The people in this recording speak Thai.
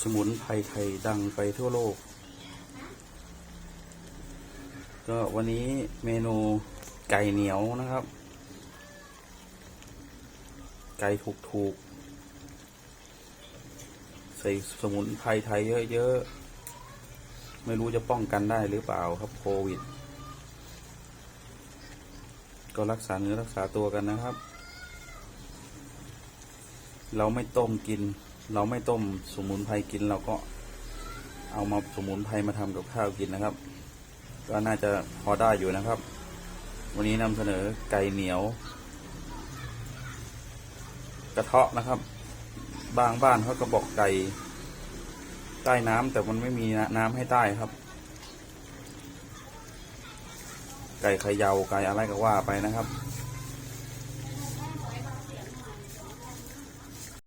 สมุนไพรไทยดังไปทั่วโลก ก็วันนี้เมนูไก่เหนียวนะครับ ไก่ถูกๆใส่สมุนไพรไทยเยอะๆ ไม่รู้จะป้องกันได้หรือเปล่าครับโควิด ก็รักษาเนื้อรักษาตัวกันนะครับ เราไม่ต้มกิน เราไม่ต้มสมุนไพรกินเราก็เอามาสมุนไพรมาทำกับข้าวกินนะครับ ก็น่าจะพอได้อยู่นะครับ วันนี้นำเสนอไก่เหนียว กระเทาะนะครับ บางบ้านเขาก็บอกไก่ใต้น้ำแต่มันไม่มีน้ำให้ใต้ครับ ไก่ขยาวไก่อะไรก็ว่าไปนะครับ